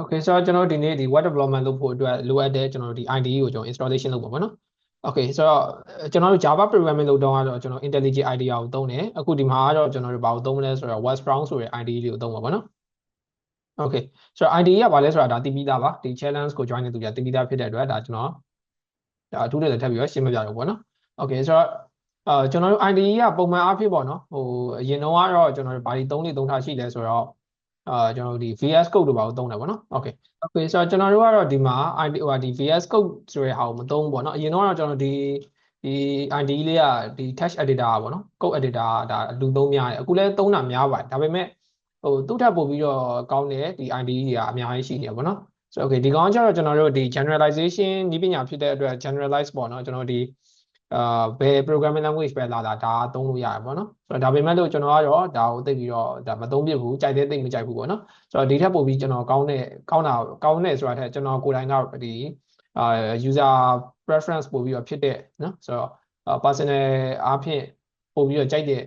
Okay ဆိုတော့ကျွန်တော်တို့ဒီနေ့ဒီ web development လုပ်ဖို့အတွက်လိုအပ်တဲ့ကျွန်တော်တို့ဒီ IDE ကိုကျွန်တော် installation လုပ်ပါပေါ့နော် Okay ဆိုတော့ကျွန်တော်တို့ Java programming လုပ်တော့ကတော့ကျွန်တော် IntelliJ IDEA ကိုသုံးတယ်အခုဒီမှာကတော့ကျွန်တော်တို့ဘာကိုသုံးမလဲဆိုတော့ Websprung ဆိုတဲ့ IDE လေးကိုသုံးပါပေါ့နော် Okay ဆိုတော့ IDE ကဘာလဲဆိုတာဒါသိပြီးသားပါဒီ challenge ကို join နေသူကြသိပြီးသားဖြစ်တဲ့အတွက်ဒါကျွန်တော်ဒါအထူးတွေထပ်ပြီးတော့ရှင်းပြပြရအောင်ပေါ့နော် Okay ဆိုတော့အာကျွန်တော်တို့ IDE ကပုံမှန်အားဖြင့်ပေါ့နော်ဟိုအရင်တော့ကတော့ကျွန်တော်တို့ဘာဒီသုံးနေသုံးထားရှိလဲဆိုတော့ အာကျွန်တော်တို့ဒီ VS Code တို့ဘာကိုသုံးတယ်ပေါ့နော် Okay Okay ဆိုတော့ကျွန်တော်တို့ကတော့ဒီမှာ ID ဟိုဒီ VS Code ဆိုတဲ့ဟာကိုမသုံးဘူးပေါ့နော်အရင်တော့ကျွန်တော်ဒီဒီ ID လေးကဒီ text editor ပေါ့နော် code editor ဒါလူသုံးများတယ်အခုလည်းသုံးတာများပါတယ်ဒါပေမဲ့ဟိုသူ့ထပ်ပို့ပြီးတော့ကောင်းတဲ့ဒီ ID တွေကအများကြီးရှိနေပါတော့ဆိုတော့ okay ဒီကောင်ကျတော့ကျွန်တော်တို့ဒီ generalization နည်းပညာဖြစ်တဲ့အတွက် generalize ပေါ့နော်ကျွန်တော်ဒီ အာဘယ် programming language ပဲလာတာဒါသုံးလို့ရတယ်ပေါ့နော်ဆိုတော့ဒါပေမဲ့လို့ကျွန်တော်ကတော့ဒါကိုသိပြီးတော့ဒါမသုံးပြဘူးကြိုက်တဲ့သိမကြိုက်ဘူးပေါ့နော်ဆိုတော့ဒီထက်ပိုပြီးကျွန်တော်ကောင်းတဲ့ကောင်းတာကောင်းတဲ့ဆိုတာထက်ကျွန်တော်ကိုယ်တိုင်ကဒီအာ user preference ပို့ပြီးတော့ဖြစ်တဲ့နော်ဆိုတော့ personal အားဖြင့်ပို့ပြီးတော့ကြိုက်တဲ့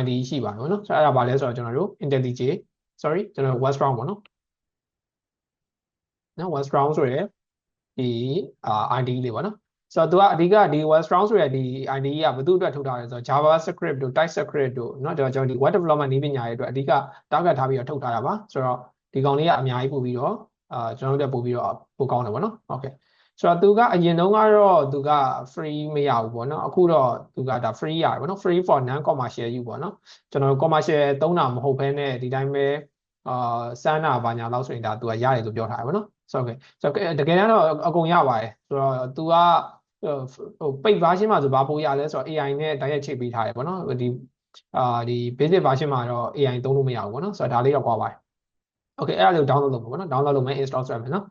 ID ရှိပါတယ်ပေါ့နော်ဆိုတော့အဲ့ဒါဘာလဲဆိုတော့ကျွန်တော်တို့ IntelliJ sorry ကျွန်တော် Websprung ပေါ့နော်နော် Websprung ဆိုရယ်ဒီ ID လေးပေါ့နော် ဆိုတော့သူကအဓိကဒီ Websprung ဆိုရယ်ဒီ ID ကဘယ်သူအတွက်ထုတ်ထားလဲဆိုတော့ JavaScript တို့ TypeScript တို့เนาะကျွန်တော်ဒီ web development နည်းပညာရဲ့အတွက်အဓိက target ထားပြီးတော့ထုတ်ထားတာပါဆိုတော့ဒီကောင်လေးကအများကြီးပို့ပြီးတော့အာကျွန်တော်တို့ပို့ပြီးတော့ပို့ကောင်းတယ်ပေါ့နော် okay ဆိုတော့သူကအရင်တုန်းကတော့သူက free မရဘူးပေါ့နော်အခုတော့သူကဒါ free ရတယ်ပေါ့နော် free for non commercial use ပေါ့နော်ကျွန်တော်တို့ commercial သုံးတာမဟုတ်ဘဲနဲ့ဒီတိုင်းပဲအာစမ်းတာဘာညာလောက်ဆိုရင်ဒါသူကရတယ်လို့ပြောထားတယ်ပေါ့နော်ဆိုတော့ဆိုတော့တကယ်တော့အကုန်ရပါတယ်ဆိုတော့သူက ဟိုပိတ် version မှာဆိုဘာပို့ရလဲဆိုတော့ AI နဲ့တိုက်ရိုက်ချိတ်ပေးထားတယ်ပေါ့နော်ဒီအာဒီ basic version မှာတော့ AI သုံးလို့မရဘူးပေါ့နော်ဆိုတော့ဒါလေးတော့ကွာပါတယ် Okay အဲ့ဒါလေးကို download လုပ်ပါပေါ့နော် download လုပ်မယ် install ဆွဲမယ်နော်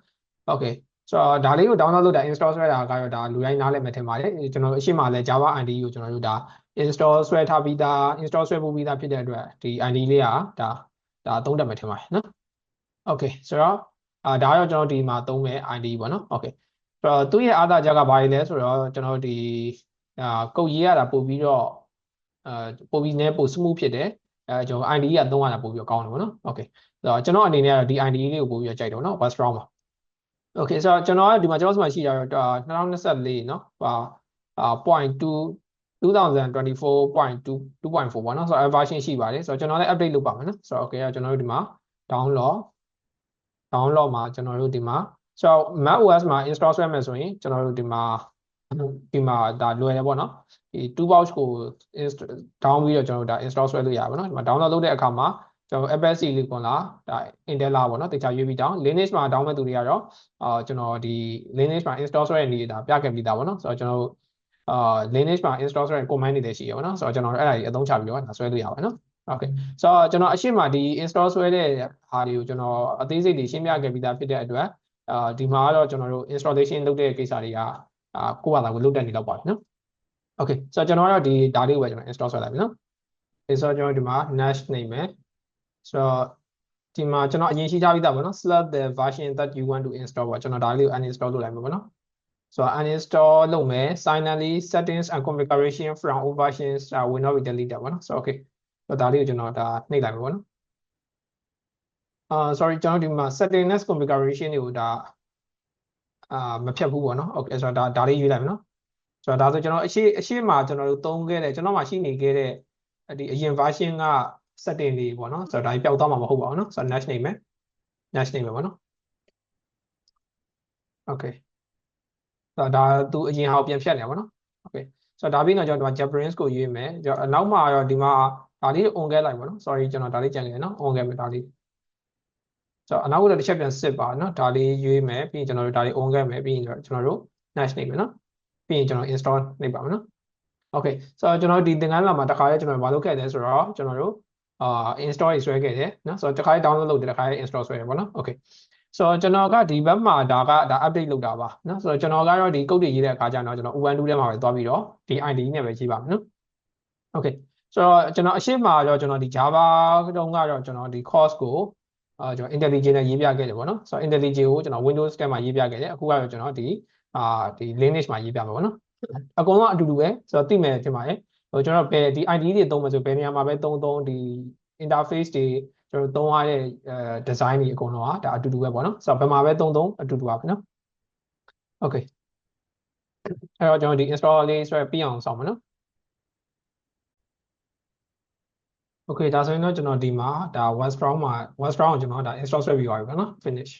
Okay ဆိုတော့ဒါလေးကို download လုပ်တာ install ဆွဲတာကတော့ဒါလူတိုင်းနားလည်မယ်ထင်ပါတယ်ကျွန်တော်အရှိမလဲ Java IDE ကိုကျွန်တော်တို့ဒါ install ဆွဲထားပြီးသား install ဆွဲပို့ပြီးသားဖြစ်တဲ့အတွက်ဒီ IDE လေးကဒါဒါသုံးတတ်မယ်ထင်ပါတယ်နော် Okay ဆိုတော့အာဒါတော့ကျွန်တော်ဒီမှာသုံးမယ် IDE ပေါ့နော် Okay ဆို တော့သူ့ရဲ့အားသာချက်ကဘာလဲဆိုတော့ကျွန်တော်ဒီအာကုတ်ရေးရတာပို့ပြီးတော့အာပို့ပြီးနဲပို့ smooth ဖြစ်တယ်အဲကျွန်တော် IDE ကသုံးရတာပို့ပြီးတော့ကောင်းတယ်ပေါ့နော် Okay ဆိုတော့ကျွန်တော်အနေနဲ့ကတော့ဒီ IDE လေးကိုပို့ပြီးတော့ကြိုက်တယ်ပေါ့နော် Web Strong ပါ Okay ဆိုတော့ကျွန်တော်ကဒီမှာကျွန်တော်ဆိုမှရှိတာတော့2024เนาะဟာအာ0.2 2024.2 2.4ပေါ့နော်ဆိုတော့ version ရှိပါတယ်ဆိုတော့ကျွန်တော်လည်း update လုပ်ပါမယ်နော်ဆိုတော့ okay ကျွန်တော်တို့ဒီမှာ download download မှာကျွန်တော်တို့ဒီမှာ ဆိုတော့ macOS မှာ install ဆွဲမယ်ဆိုရင်ကျွန်တော်တို့ဒီမှာဒီမှာဒါလွယ်တယ်ပေါ့နော်ဒီ toolbox ကို down ပြီးတော့ကျွန်တော်တို့ဒါ install ဆွဲလို့ရပါပေါ့နော်ဒီမှာ download လုပ်တဲ့အခါမှာကျွန်တော် Apple Silicon လားဒါ Intel လားပေါ့နော်တေချာရွေးပြီးတောင်း Linux မှာ down မဲ့သူတွေကတော့အာကျွန်တော်ဒီ Linux မှာ install ဆွဲတဲ့နေဒါပြခဲ့ပြီးသားပေါ့နော်ဆိုတော့ကျွန်တော်တို့အာ Linux မှာ install ဆွဲတဲ့ command တွေလည်းရှိရပါတော့ဆိုတော့ကျွန်တော်အဲ့ဒါကြီးအသုံးချပြီးတော့ဒါဆွဲလို့ရပါနော် Okay ဆိုတော့ကျွန်တော်အရှိမဒီ install ဆွဲတဲ့ဟာတွေကိုကျွန်တော်အသေးစိတ်တွေရှင်းပြခဲ့ပြီးသားဖြစ်တဲ့အတွက် အာဒီမှာကတော့ကျွန်တော်တို့ installation လုပ်တဲ့ကိစ္စတွေကအာကိုယ့်ဘာသာကိုလုပ်တတ်နေတော့ပါပြီနော် Okay ဆိုတော့ကျွန်တော်ကတော့ဒီဒါလေးကိုပဲကျွန်တော် install ဆွဲလိုက်ပြီနော်အဲဆိုတော့ကျွန်တော်ဒီမှာ nash နေမယ်ဆိုတော့ဒီမှာကျွန်တော်အရင်ရှိထားပြီးသားပေါ့နော် select the version that you want to install ပေါ့ကျွန်တော်ဒါလေးကို uninstall လုပ်လိုက်မှာပေါ့နော်ဆိုတော့ uninstall လုပ်မယ် finally settings and configuration from all versions uh, will not be deleted ပေါ့နော်ဆိုတော့ okay ဆိုတော့ဒါလေးကိုကျွန်တော်ဒါနှိပ်လိုက်မှာပေါ့နော် အာ sorry ကျွန်တော်ဒီမှာ settings and configuration တွေကိုဒါအာမဖြတ်ဘူးပေါ့နော် okay ဆိုတော့ဒါဒါလေးရွေးလိုက်မယ်နော်ဆိုတော့ဒါဆိုကျွန်တော်အရှိအရှိမှာကျွန်တော်တို့သုံးခဲ့တဲ့ကျွန်တော်မှရှိနေခဲ့တဲ့ဒီအရင် version က setting လေးပေါ့နော်ဆိုတော့ဒါကြီးပျောက်သွားမှာမဟုတ်ပါဘူးနော်ဆိုတော့ nash နေမယ် nash နေမယ်ပေါ့နော် okay ဆိုတော့ဒါသူအရင်ဟာကိုပြန်ဖြတ်နေပါပေါ့နော် okay ဆိုတော့ဒါပြီးတော့ကျွန်တော်ဒီမှာ Japanese ကိုရွေးမယ်အနောက်မှာတော့ဒီမှာဒါလေး on ခဲ့လိုက်ပါနော် sorry ကျွန်တော်ဒါလေးကြံခဲ့နော် on ခဲ့မယ်ဒါလေး ဆိုတော့အနောက်ကတော့တစ်ချက်ပြန်စစ်ပါနော်ဒါလေးရွေးမယ်ပြီးရင်ကျွန်တော်တို့ဒါလေး on ခဲ့မယ်ပြီးရင်ကျွန်တော်တို့ nash နေမယ်နော်ပြီးရင်ကျွန်တော် install နေပါမယ်နော် okay ဆိုတော့ကျွန်တော်ဒီသင်ခန်းစာမှာတစ်ခါလေးကျွန်တော်မလုပ်ခဲ့တယ်ဆိုတော့ကျွန်တော်တို့အာ install ရေးဆွဲခဲ့တယ်နော်ဆိုတော့တစ်ခါလေး download လုပ်တယ်တစ်ခါလေး install ဆွဲတယ်ပေါ့နော် okay ဆိုတော့ကျွန်တော်ကဒီဘက်မှာဒါကဒါ update လုပ်တာပါနော်ဆိုတော့ကျွန်တော်ကတော့ဒီ code တွေရေးတဲ့အခါကျတော့ကျွန်တော် Ubuntu ထဲမှာပဲသွားပြီးတော့ဒီ ID နဲ့ပဲရေးပါမယ်နော် okay ဆိုတော့ကျွန်တော်အရှိမတော့ကျွန်တော်ဒီ Java တုန်းကတော့ကျွန်တော်ဒီ course ကို အာကျွန်တော် IntelliJ နဲ့ရေးပြခဲ့တယ်ပေါ့နော်ဆိုတော့ IntelliJ ကိုကျွန်တော် Windows ထဲမှာရေးပြခဲ့တယ်အခုကတော့ကျွန်တော်ဒီအာဒီ Linux မှာရေးပြမှာပေါ့နော်အကုန်လုံးအတူတူပဲဆိုတော့သိမယ်ထင်ပါတယ်ဟိုကျွန်တော်ဘယ်ဒီ ID တွေသုံးမယ်ဆိုဘယ်နေရာမှာပဲသုံးသုံးဒီ interface တွေကျွန်တော်သုံးရတဲ့အဲ design တွေအကုန်လုံးကဒါအတူတူပဲပေါ့နော်ဆိုတော့ဘယ်မှာပဲသုံးသုံးအတူတူပါပဲနော် okay အဲ့တော့ကျွန်တော်ဒီ install လေးဆွဲပြီးအောင်ဆောင်မယ်နော် okay ဒါဆိုရင်တော့ကျွန်တော်ဒီမှာဒါ one strong မှာ one strong ကိုကျွန်တော်ဒါ install ဆွဲပြီးသွားပြီပေါ့နော် finish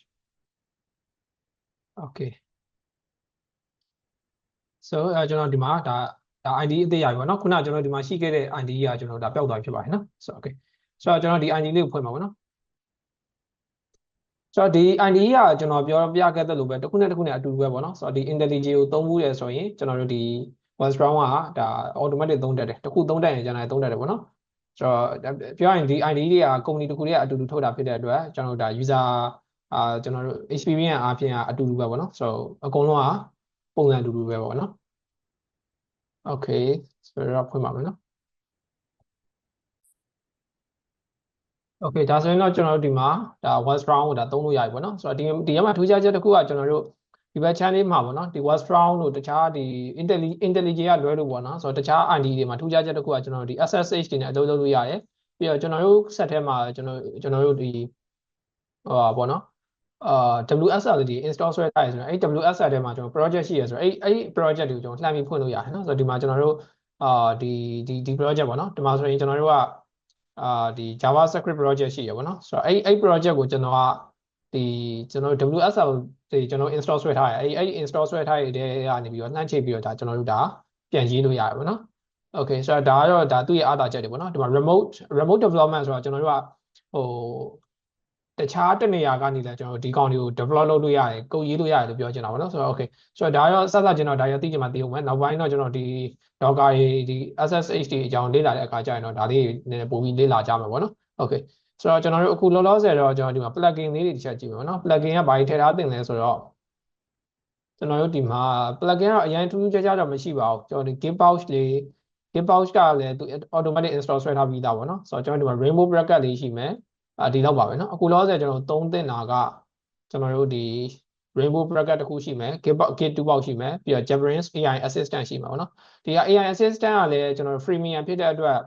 okay so အဲကျွန်တော်ဒီမှာဒါဒါ ID အသေးရပြီပေါ့နော်ခုနကကျွန်တော်ဒီမှာရှိခဲ့တဲ့ ID ကကျွန်တော်ဒါပျောက်သွားပြီဖြစ်ပါတယ်နော် so okay ဆိုတော့ကျွန်တော်ဒီ ID လေးကိုဖွင့်ပါပေါ့နော်ဆိုတော့ဒီ ID ကကျွန်တော်ပြောပြခဲ့တဲ့လိုပဲတစ်ခုနဲ့တစ်ခုနဲ့အတူတူပဲပေါ့နော်ဆိုတော့ဒီ IntelliJ ကိုသုံးမှုတယ်ဆိုရင်ကျွန်တော်တို့ဒီ one strong ကဒါ automatic သုံးတတ်တယ်တစ်ခုသုံးတတ်ရင်ကျွန်တော်သုံးတတ်တယ်ပေါ့နော် ဆိုတော့ပြောရင်ဒီ ID တွေကကုမ္ပဏီတစ်ခုတည်းကအတူတူထုတ်တာဖြစ်တဲ့အတွက်ကျွန်တော်တို့ဒါ user အာကျွန်တော်တို့ experience အားဖြင့်အတူတူပဲပေါ့နော်ဆိုတော့အကုန်လုံးကပုံစံအတူတူပဲပေါ့နော် okay ဆိုတော့ဖွင့်ပါမယ်နော် okay ဒါဆိုရင်တော့ကျွန်တော်တို့ဒီမှာဒါ one strong ကိုဒါသုံးလို့ရပြီပေါ့နော်ဆိုတော့ဒီဒီမှာထူးခြားချက်တစ်ခုကကျွန်တော်တို့ ဒီဘက် channel မှာပေါ့နော်ဒီ one strong တို့တခြားဒီ intelli intelligent ကလွဲလို့ပေါ့နော်ဆိုတော့တခြား ID တွေမှာထူးခြားချက်တစ်ခုကကျွန်တော်တို့ဒီ SSH တွေနဲ့အသုံးလုပ်လို့ရတယ်ပြီးတော့ကျွန်တော်တို့ set ထဲမှာကျွန်တော်ကျွန်တော်တို့ဒီဟောပေါ့နော်အာ WSL တွေ install ဆွဲထားရဆိုတော့အဲ့ WSL ထဲမှာကျွန်တော် project ရှိရဆိုတော့အဲ့အဲ့ project တွေကိုကျွန်တော်လှမ်းပြီးဖွင့်လို့ရတယ်နော်ဆိုတော့ဒီမှာကျွန်တော်တို့အာဒီဒီဒီ project ပေါ့နော်ဒီမှာဆိုရင်ကျွန်တော်တို့ကအာဒီ JavaScript project ရှိရပေါ့နော်ဆိုတော့အဲ့အဲ့ project ကိုကျွန်တော်က ဒီကျွန်တော် WSL ဒီကျွန်တော် install ဆွဲထားရအဲ့အဲ့ install ဆွဲထားရတဲ့ကနေပြီးတော့နှမ်းချိတ်ပြီးတော့ဒါကျွန်တော်တို့ဒါပြန်ရေးလို့ရတယ်ပေါ့နော် okay ဆိုတော့ဒါကတော့ဒါသူ့ရဲ့အားသာချက်တွေပေါ့နော်ဒီမှာ remote remote development ဆိုတော့ကျွန်တော်တို့ကဟိုတခြားတနေရာကနေလည်းကျွန်တော်ဒီကောင်တွေကို develop လုပ်လို့ရတယ်ကုတ်ရေးလို့ရတယ်လို့ပြောချင်တာပေါ့နော်ဆိုတော့ okay ဆိုတော့ဒါရောဆက်ဆက်ကျွန်တော်ဒါရောသိချင်မှသိအောင်မယ်နောက်ပိုင်းတော့ကျွန်တော်ဒီ Docker ဒီ SSH တွေအကြောင်းလေ့လာတဲ့အခါကျရင်တော့ဒါလေးနည်းနည်းပိုပြီးလေ့လာကြမှာပေါ့နော် okay ဆိုတော့ကျွန်တော်တို့အခုလောလောဆယ်တော့ကျွန်တော်ဒီမှာ plugin လေးတွေတစ်ချက်ကြည့်မယ်နော် plugin ကဘာတွေထည့်ထားသင့်လဲဆိုတော့ကျွန်တော်တို့ဒီမှာ plugin ကတော့အရင်ထူးထူးခြားခြားတော့မရှိပါဘူးကျွန်တော်ဒီ Gitbox လေး Gitbox ကလည်းသူ automatic install ဆွဲထားပြီးသားပေါ့နော်ဆိုတော့ကျွန်တော်ဒီမှာ rainbow bracket လေးရှိမယ်အာဒီလောက်ပါပဲเนาะအခုလောဆယ်ကျွန်တော်သုံးသင့်တာကကျွန်တော်တို့ဒီ rainbow bracket တစ်ခုရှိမယ် git git 2 box ရှိမယ်ပြီးတော့ Jabberings AI assistant ရှိမှာပေါ့နော်ဒီက AI assistant ကလည်းကျွန်တော် freemium ဖြစ်တဲ့အတွက်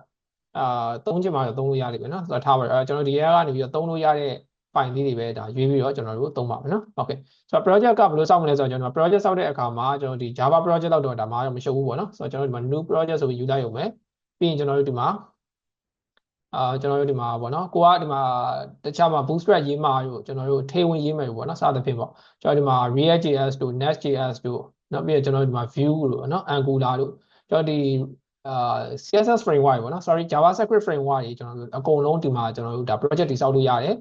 အာသုံးချင်မှတော့သုံးလို့ရလိမ့်မယ်နော်ဆိုတော့ထားပါတော့ကျွန်တော်ဒီရဲကနေပြီးတော့သုံးလို့ရတဲ့ file လေးတွေပဲဒါရွေးပြီးတော့ကျွန်တော်တို့သုံးပါမယ်နော် okay ဆိုတော့ project ကဘယ်လိုစောင့်မလဲဆိုတော့ကျွန်တော် project စောင့်တဲ့အခါမှာကျွန်တော်ဒီ Java project လောက်တော့ဒါမှတော့မရှုပ်ဘူးပေါ့နော်ဆိုတော့ကျွန်တော်ဒီမှာ new project ဆိုပြီးယူလိုက်ရုံပဲပြီးရင်ကျွန်တော်တို့ဒီမှာအာကျွန်တော်တို့ဒီမှာပေါ့နော်ကိုကဒီမှာတခြားမှာ bootstrap ရေးမှာတို့ကျွန်တော်တို့ထေဝင်ရေးမယ်ပေါ့နော်စသဖြင့်ပေါ့ကျွန်တော်ဒီမှာ react.js တို့ next.js တို့နောက်ပြီးတော့ကျွန်တော်တို့ဒီမှာ vue တို့နော် angular တို့ကျွန်တော်ဒီ အာ CSS framework ပေါ့နော် sorry JavaScript framework တွေကျွန်တော်တို့အကုန်လုံးဒီမှာကျွန်တော်တို့ဒါ project တွေစောက်လို့ရတယ်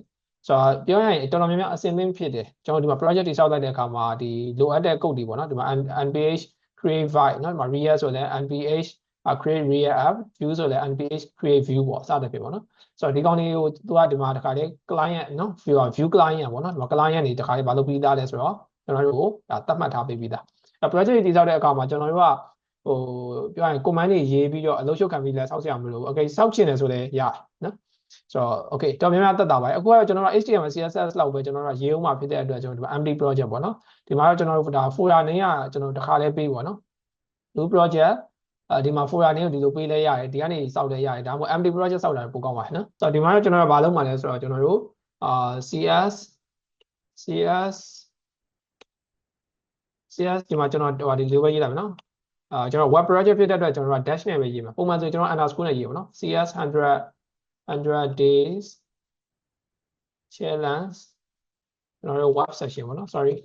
ဆိုတော့ပြောရရင်တော်တော်များများအဆင်သင့်ဖြစ်တယ်ကျွန်တော်ဒီမှာ project တွေစောက်လိုက်တဲ့အခါမှာဒီလိုအပ်တဲ့ code တွေပေါ့နော်ဒီမှာ nph create vibe နော်ဒီမှာ react ဆိုလည်း nph create react app view ဆိုလည်း nph create view ပေါ့စသဖြင့်ပေါ့နော်ဆိုတော့ဒီကောင်လေးကိုသူကဒီမှာတခါလေ client နော် view view client ပေါ့နော်ဒီမှာ client တွေတခါလေဘာလုပ်ပြီးသားလဲဆိုတော့ကျွန်တော်တို့ကိုဒါသတ်မှတ်ထားပေးပြီးသားအဲ project တွေတည်ဆောက်တဲ့အခါမှာကျွန်တော်တို့က ဟိုပြောရရင် command တွေရေးပြီးတော့အလုပ်ရှုပ်ခံပြီးလဲစောက်စရာမလိုဘူး okay စောက်ချင်တယ်ဆိုလည်းရနော်ဆိုတော့ okay တော်များများတက်တာပါအခုကတော့ကျွန်တော်တို့ HTML CSS လောက်ပဲကျွန်တော်တို့ရေးအောင်မှာဖြစ်တဲ့အတွက်ကျွန်တော်တို့ empty project ပေါ့နော်ဒီမှာတော့ကျွန်တော်တို့ဒါ folder name ကကျွန်တော်တခါလဲပေးပေါ့နော် new project အဲဒီမှာ folder name ကိုဒီလိုပေးလဲရတယ်ဒီကနေစောက်လဲရတယ်ဒါမှမဟုတ် empty project စောက်တာပိုကောင်းပါတယ်နော်ဆိုတော့ဒီမှာတော့ကျွန်တော်တို့ဘာလုပ်မှာလဲဆိုတော့ကျွန်တော်တို့အာ CS CS CS ဒီမှာကျွန်တော်ဟိုဒီလေးပဲရေးလိုက်မယ်နော် အာကျွန်တော် web project ဖြစ်တဲ့အတွက်ကျွန်တော်တို့ dash နဲ့ပဲရေးမှာပုံမှန်ဆိုကျွန်တော် underscore နဲ့ရေးပါနော် CS 100 100 days challenge ကျွန်တော်တို့ web section ပေါ့နော် sorry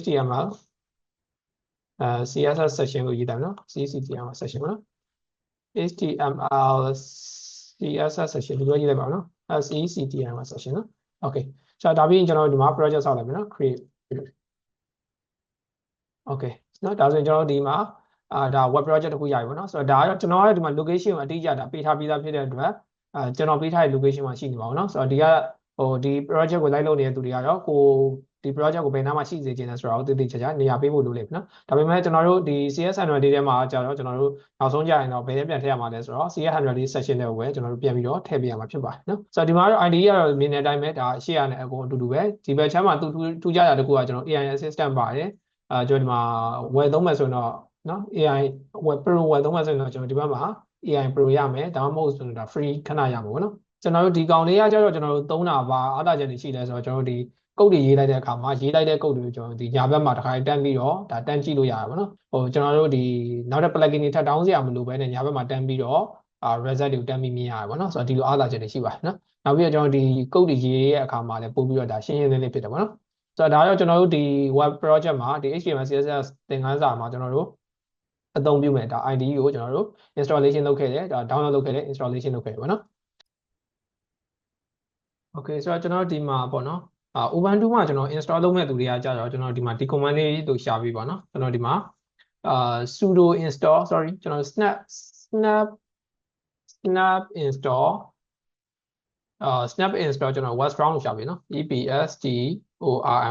HTML အဲ CSS section ကိုရေးတယ်နော် CCTM section ပေါ့နော် HTML CSS section ဒီလိုရေးလိုက်ပါနော် SECTM section နော် okay ဆိုတော့ဒါပြီးရင်ကျွန်တော်ဒီမှာ project ဆောက်လိုက်မယ်နော် create okay နော်ဒါဆိုရင်ကျွန်တော်ဒီမှာ အာဒါ web project တခုရပြီပေါ့နော်ဆိုတော့ဒါကတော့ကျွန်တော်ကဒီမှာ location ကိုအတိအကျဒါပေးထားပြီးသားဖြစ်တဲ့အတွက်အာကျွန်တော်ပေးထားတဲ့ location မှာရှိနေပါဘူးနော်ဆိုတော့ဒီကဟိုဒီ project ကိုလိုက်လုပ်နေတဲ့သူတွေကတော့ကိုဒီ project ကိုဘယ်နားမှာရှိစေချင်လဲဆိုတာကိုတည်တည်ချာချာနေရာပေးဖို့လိုလိမ့်မယ်နော်ဒါပေမဲ့ကျွန်တော်တို့ဒီ CS 100တွေထဲမှာကျတော့ကျွန်တော်တို့နောက်ဆုံးကြရင်တော့ဘယ်နဲ့ပြန်ထည့်ရမှာလဲဆိုတော့ CS 100လေး section တွေကိုပဲကျွန်တော်တို့ပြန်ပြီးတော့ထည့်ပေးရမှာဖြစ်ပါတယ်နော်ဆိုတော့ဒီမှာတော့ ID ကတော့မြင်တဲ့အတိုင်းပဲဒါရှေ့ရနဲ့အကုန်အတူတူပဲဒီဘက်ချမ်းမှာတူတူထူးခြားတာတကူကကျွန်တော် AI assistant ပါတယ်အဲကျွန်တော်ဒီမှာဝယ်သုံးမယ်ဆိုရင်တော့ နော် AI web pro ဝယ်သုံးမယ်ဆိုရင်တော့ကျွန်တော်ဒီဘက်မှာ AI pro ရမယ်ဒါမှမဟုတ်ဆိုရင်ဒါ free ခဏရမှာပေါ့နော်ကျွန်တော်တို့ဒီကောင်လေးကကျတော့ကျွန်တော်တို့သုံးတာပါအားသာချက်တွေရှိလဲဆိုတော့ကျွန်တော်တို့ဒီကုတ်တွေရေးလိုက်တဲ့အခါမှာရေးလိုက်တဲ့ကုတ်တွေကိုကျွန်တော်ဒီညာဘက်မှာတစ်ခါတန်းပြီးတော့ဒါတန်းကြည့်လို့ရတာပေါ့နော်ဟိုကျွန်တော်တို့ဒီနောက်တဲ့ plugin တွေထပ်တောင်းစရာမလိုဘဲနဲ့ညာဘက်မှာတန်းပြီးတော့အာ result တွေကိုတန်းပြီးမြင်ရတယ်ပေါ့နော်ဆိုတော့ဒီလိုအားသာချက်တွေရှိပါတယ်နော်နောက်ပြီးတော့ကျွန်တော်ဒီကုတ်တွေရေးရဲ့အခါမှာလည်းပို့ပြီးတော့ဒါရှင်းရှင်းလင်းလင်းဖြစ်တယ်ပေါ့နော်ဆိုတော့ဒါတော့ကျွန်တော်တို့ဒီ web project မှာဒီ HTML CSS သင်ခန်းစာမှာကျွန်တော်တို့ အသုံးပြုမယ်ဒါ IDE ကိုကျွန်တော်တို့ installation လုပ်ခဲ့တယ်ဒါ download လုပ်ခဲ့တယ် installation လုပ်ခဲ့တယ်ပေါ့နော် Okay ဆိုတော့ကျွန်တော်ဒီမှာပေါ့နော်အာ Ubuntu မှာကျွန်တော် install လုပ်မဲ့သူတွေကကြာတော့ကျွန်တော်ဒီမှာဒီ command လေးတို့ရှာပြီးပေါ့နော်ကျွန်တော်ဒီမှာအာ sudo install sorry ကျွန်တော် snap snap snap install အာ snap install ကျွန်တော် webstrong လို့ရှာပြီနော် epstorn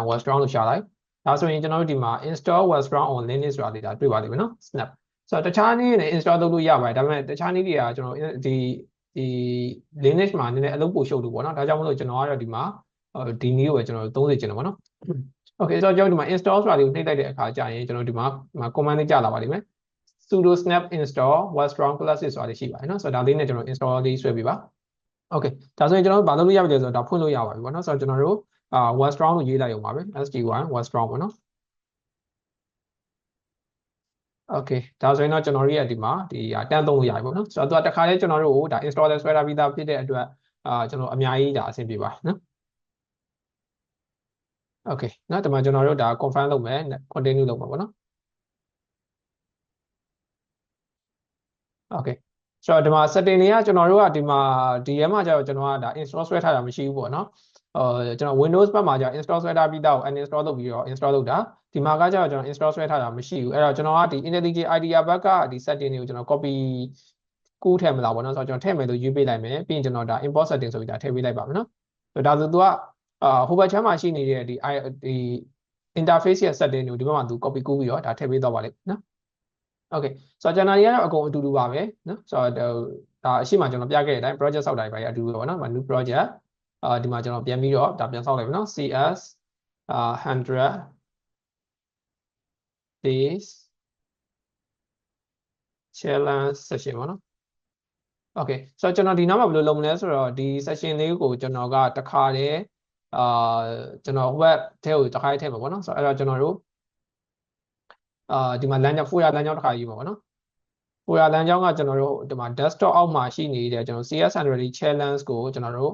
webstrong လို့ရှာလိုက် ဒါဆိုရင်ကျွန်တော်တို့ဒီမှာ install webstrong on linux ဆိုတာလေးဒါတွေ့ပါလိမ့်မယ်နော် snap ဆိုတော့တခြားနည်းနဲ့ install လုပ်လို့ရပါတယ်ဒါပေမဲ့တခြားနည်းတွေကကျွန်တော်ဒီဒီ Linux မှာနည်းနည်းအလုပ်ပိုရှုပ်လို့ပေါ့နော်ဒါကြောင့်မလို့ကျွန်တော်ကတော့ဒီမှာဒီနည်းကိုပဲကျွန်တော်သုံးစေချင်တယ်ပေါ့နော် Okay ဆိုတော့ကျွန်တော်ဒီမှာ install ဆိုတာလေးကိုနှိပ်လိုက်တဲ့အခါကျရင်ကျွန်တော်ဒီမှာ command လေးကြာလာပါလိမ့်မယ် sudo snap install webstrong classes ဆိုတာလေးရှိပါတယ်နော်ဆိုတော့ဒါလေးနဲ့ကျွန်တော် install လေးဆွဲပြပါ Okay ဒါဆိုရင်ကျွန်တော်တို့ဘာလုပ်လို့ရပြီလဲဆိုတော့ဒါဖွင့်လို့ရပါပြီပေါ့နော်ဆိုတော့ကျွန်တော်တို့ အာ webstrong လို့ရေးလိုက်ရုံပါပဲ sd1 webstrong ပေါ့နော် Okay ဒါဆိုရင်တော့ကျွန်တော်တို့ရဲ့ဒီမှာဒီတန်းသုံးလို့ရပြီပေါ့နော်ဆိုတော့သူကတခါလဲကျွန်တော်တို့ကိုဒါ install လဲဆွဲထားပြီးသားဖြစ်တဲ့အတွက်အာကျွန်တော်အများကြီးဒါအဆင်ပြေပါနော် Okay နော်ဒီမှာကျွန်တော်တို့ဒါ confirm လုပ်မယ် continue လုပ်မှာပေါ့နော် Okay ဆိုတော့ဒီမှာ setting တွေကကျွန်တော်တို့ကဒီမှာဒီရဲမှာကျတော့ကျွန်တော်ကဒါ install ဆွဲထားတာမရှိဘူးပေါ့နော် အဲကျွန်တော် Windows ဘက်မှာကျ install ဆွဲထားပြီးသားကို uninstall လုပ်ပြီးတော့ install လုပ်တာဒီမှာကကျတော့ကျွန်တော် install ဆွဲထားတာမရှိဘူးအဲ့တော့ကျွန်တော်ကဒီ IntelliJ IDEA ဘက်ကဒီ setting တွေကိုကျွန်တော် copy ကူးထည့်မလားပေါ့နော်ဆိုတော့ကျွန်တော်ထည့်မယ်လို့ရွေးပေးလိုက်မယ်ပြီးရင်ကျွန်တော်ဒါ import setting ဆိုပြီးဒါထည့်ပေးလိုက်ပါမယ်နော်ဆိုတော့ဒါဆို तू ကအာဟိုဘက်ချမ်းမှာရှိနေတဲ့ဒီဒီ interface ရဲ့ setting ကိုဒီဘက်မှာ तू copy ကူးပြီးတော့ဒါထည့်ပေးတော့ပါလိမ့်နော် Okay ဆိုတော့ကျွန်တော်တွေကတော့အကုန်အတူတူပါပဲနော်ဆိုတော့ဒါအရှိမကျွန်တော်ပြခဲ့တဲ့အတိုင်း project ဆောက်တာတွေပါအတူတူပဲပေါ့နော် new project အာဒီမှာကျွန်တော်ပြန်ပြီးတော့ဒါပြန်ဆောက်လိုက်ပြီနော် CS အာ100 days challenge session ပေါ့နော် Okay ဆိုတော့ကျွန်တော်ဒီနောက်မှာဘယ်လိုလုပ်မလဲဆိုတော့ဒီ session လေးကိုကျွန်တော်ကတခါတည်းအာကျွန်တော် web ထဲကိုတခါတည်းထည့်မှာပေါ့နော်ဆိုတော့အဲ့တော့ကျွန်တော်တို့အာဒီမှာလမ်းကြောင်း folder လမ်းကြောင်းတစ်ခါရေးမှာပေါ့နော် folder လမ်းကြောင်းကကျွန်တော်တို့ဒီမှာ desktop အောက်မှာရှိနေတဲ့ကျွန်တော် CS100 challenge ကိုကျွန်တော်တို့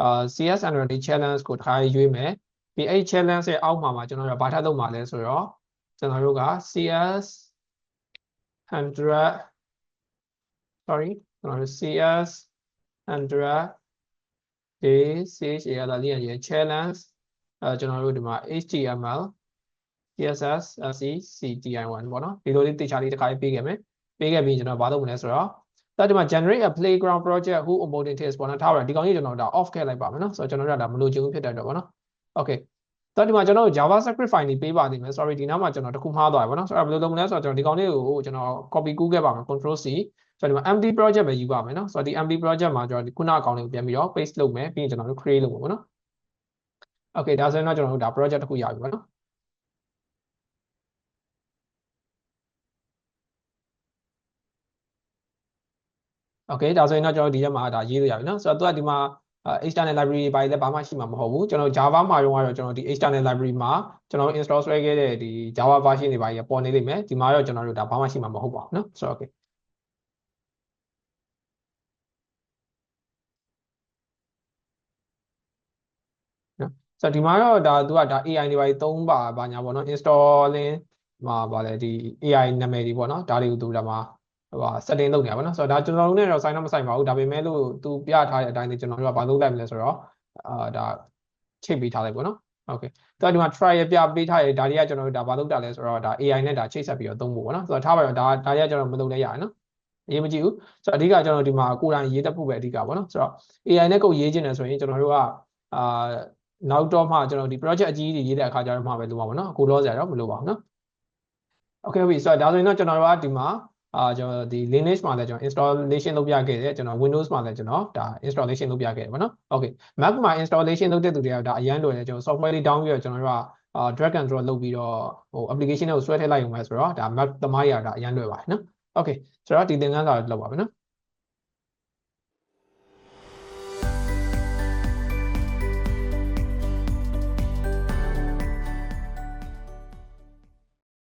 အာ CS100 challenge ကိုတစ်ခါရွေးမယ်ပြီးအဲ့ challenge ရဲ့အောက်မှာမှာကျွန်တော်တို့ဘာထပ်လုပ်မှာလဲဆိုတော့ကျွန်တော်တို့က CS 100 sorry ကျွန်တော်တို့ CS 100 day CH ရတာလေးရ challenge အဲကျွန်တော်တို့ဒီမှာ HTML CSS SC CTI1 ပေါ့နော်ဒီလိုလေးတေချာလေးတစ်ခါပေးခဲ့မယ်ပေးခဲ့ပြီးကျွန်တော်ဘာလုပ်မလဲဆိုတော့ ဒါဒီမှာ generate a playground project who onboarding test ပေါ့နော်ထားပါဒီကောင်ကြီးကျွန်တော်ဒါ off ခဲ့လိုက်ပါမယ်နော်ဆိုတော့ကျွန်တော်တို့ဒါမလိုချင်ဘူးဖြစ်တဲ့အတွက်ပေါ့နော် okay တော့ဒီမှာကျွန်တော်တို့ JavaScript file လေးပေးပါသေးမယ် sorry ဒီနောက်မှာကျွန်တော်တခုမှားသွားပြီပေါ့နော်ဆိုတော့ဘယ်လိုလုပ်မလဲဆိုတော့ကျွန်တော်ဒီကောင်လေးကိုကျွန်တော် copy ကူးခဲ့ပါမယ် control C ဆိုတော့ဒီမှာ empty project ပဲယူပါမယ်နော်ဆိုတော့ဒီ empty project မှာကျွန်တော်ဒီခုနအကောင်လေးကိုပြန်ပြီးတော့ paste လုပ်မယ်ပြီးရင်ကျွန်တော်တို့ create လုပ်မှာပေါ့နော် okay ဒါဆိုရင်တော့ကျွန်တော်တို့ဒါ project တစ်ခုရပြီပေါ့နော် Okay ဒါဆိုရင်တော့ကျွန်တော်ဒီရက်မှာဒါရေးလို့ရပြီเนาะဆိုတော့သူကဒီမှာ external library တွေပါလည်းဘာမှရှိမှာမဟုတ်ဘူးကျွန်တော် Java မှာတော့ကတော့ကျွန်တော်ဒီ external library မှာကျွန်တော် install ဆွဲခဲ့တဲ့ဒီ Java version တွေပါကြီးပေါ်နေလိမ့်မယ်ဒီမှာတော့ကျွန်တော်တို့ဒါဘာမှရှိမှာမဟုတ်ပါဘူးเนาะဆိုတော့ okay နော်ဆိုတော့ဒီမှာတော့ဒါသူကဒါ AI တွေပါသုံးပါဘာညာပေါ့နော် installing မှာဗာလဲဒီ AI နာမည်တွေပေါ့နော်ဒါတွေကိုသူဒါမှာ ဟိုဟာ setting လုပ်နေတာပေါ့နော်ဆိုတော့ဒါကျွန်တော်တို့နဲ့တော့ဆိုင်တော့မဆိုင်ပါဘူးဒါပေမဲ့လို့သူပြထားတဲ့အတိုင်းလေးကျွန်တော်တို့ကဘာလုပ်လိုက်မလဲဆိုတော့အာဒါချိတ်ပေးထားလိုက်ပေါ့နော် okay သူကဒီမှာ try ရပြပေးထားရဒါတွေကကျွန်တော်တို့ဒါဘာလုပ်တာလဲဆိုတော့ဒါ AI နဲ့ဒါချိတ်ဆက်ပြီးတော့သုံးဖို့ပေါ့နော်ဆိုတော့ထားပါတော့ဒါဒါတွေကကျွန်တော်မလုပ်လဲရရနော်အရေးမကြီးဘူးဆိုတော့အဓိကကျွန်တော်ဒီမှာကိုယ်တိုင်ရေးတတ်ဖို့ပဲအဓိကပေါ့နော်ဆိုတော့ AI နဲ့ကိုရေးခြင်းတယ်ဆိုရင်ကျွန်တော်တို့ကအာနောက်တော့မှကျွန်တော်ဒီ project အကြီးကြီးရေးတဲ့အခါကျတော့မှပဲလုပ်ပါပါเนาะအခုလောဆရာတော့မလုပ်ပါဘူးเนาะ Okay ပြီဆိုတော့ဒါဆိုရင်တော့ကျွန်တော်တို့ကဒီမှာ အာကျွန်တော်ဒီ Linux မှာလည်းကျွန်တော် installation လုပ်ပြခဲ့တယ်ကျွန်တော် Windows မှာလည်းကျွန်တော်ဒါ installation လုပ်ပြခဲ့တယ်ပေါ့နော် Okay Mac မှာ installation လုပ်တဲ့သူတွေကဒါအရန်လွယ်တယ်ကျွန်တော် software လေး down ပြီးတော့ကျွန်တော်တို့ကအာ drag and drop လုပ်ပြီးတော့ဟို application တွေကိုဆွဲထည့်လိုက်ရုံပဲဆိုတော့ဒါ Mac သမားရတာအရန်လွယ်ပါတယ်နော် Okay ဆိုတော့ဒီသင်ခန်းစာကိုလောက်ပါမယ်နော်